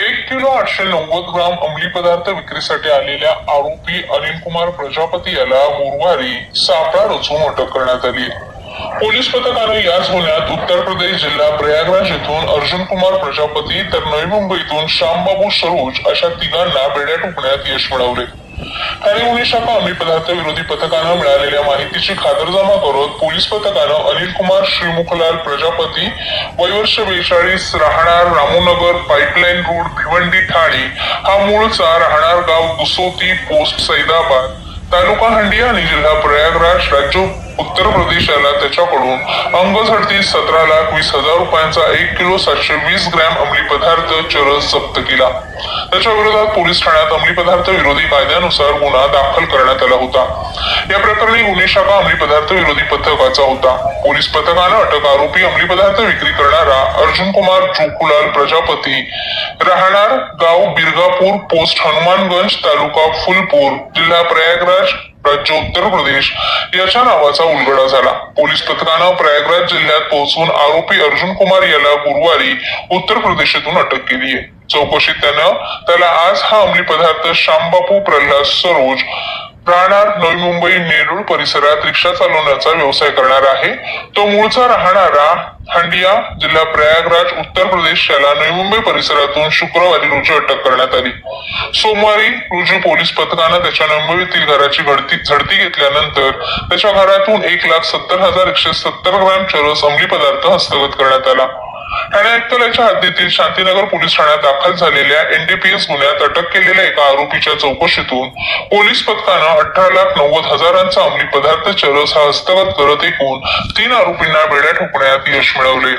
एक किलो आठशे नव्वद ग्राम अंमली पदार्थ विक्रीसाठी आलेल्या आरोपी अनिल कुमार प्रजापती याला गुरुवारी सापळा रचून अटक करण्यात आली. पोलीस पथकाने याच गुन्ह्यात उत्तर प्रदेश जिल्हा प्रयागराज येथून अर्जुन कुमार प्रजापती तर नवी मुंबईतून श्यामबाबू सरोज अशा तिघांना बेड्या टोकण्यात यश मिळवले. ठाणे गुन्हे शाखा अंमली पदार्थ विरोधी पथकानं मिळालेल्या माहितीची खातरजमा करत पोलीस पथकानं अनिल कुमार श्रीमुखलाल प्रजापती वयवर्ष बेचाळीस राहणार रामूनगर पाईपलाईन रोड भिवंडी ठाणे हा मूळचा राहणार गाव दुसोती पोस्ट सैदाबाद तालुका हंडिया आणि जिल्हा प्रयागराज राज्य उत्तर प्रदेशाला त्याच्याकडून अंगझडती सतरा लाख वीस हजार रुपयांचा एक किलो सातशे वीस ग्रॅम अंमली पदार्थ चरस जप्त केला. त्याच्या विरोधात पोलीस ठाण्यात अंमली पदार्थ विरोधी कायद्यानुसार गुन्हा दाखल करण्यात आला होता. या प्रकरणी गुन्हे शाखा अंमली पदार्थ विरोधी पथकाचा होता. पोलीस पथकानं अटक आरोपी अंमली पदार्थ विक्री करणारा अर्जुन कुमार जोकुलाल प्रजापती राहणार गाव बिरगापूर पोस्ट हनुमानगंज तालुका फुलपूर जिल्हा प्रयागराज राज्य उत्तर प्रदेश याच्या नावाचा उलगडा झाला. पोलीस पथकानं प्रयागराज जिल्ह्यात पोहोचून आरोपी अर्जुन कुमार याला गुरुवारी उत्तर प्रदेशातून अटक केली आहे. चौकशीत त्यानं त्याला आज हा अंमली पदार्थ श्यामबापू प्रल्हाद सरोज राहणार नवी मुंबई नेरूळ परिसरात रिक्षा चालवण्याचा व्यवसाय करणार आहे. तो मूळचा राहणारा हंडिया जिल्हा प्रयागराज उत्तर प्रदेश याला नवी मुंबई परिसरातून शुक्रवारी रोजी अटक करण्यात आली. सोमवारी रोजी पोलीस पथकानं त्याच्या मुंबईतील घराची घडती झडती घेतल्यानंतर त्याच्या घरातून एक लाख सत्तर हजार एकशे सत्तर ग्रॅम चरस अंमली पदार्थ हस्तगत करण्यात आला. ठाणे आयुक्तालयाच्या हद्दीतील शांतीनगर पोलीस ठाण्यात दाखल झालेल्या एनडीपीएस गुन्ह्यात अटक केलेल्या एका आरोपीच्या चौकशीतून पोलीस पथकानं अठरा लाख नव्वद हजारांचा अंमली पदार्थ चरस हा हस्तगत करत एकूण तीन आरोपींना बेड्या ठोकण्यात यश मिळवले.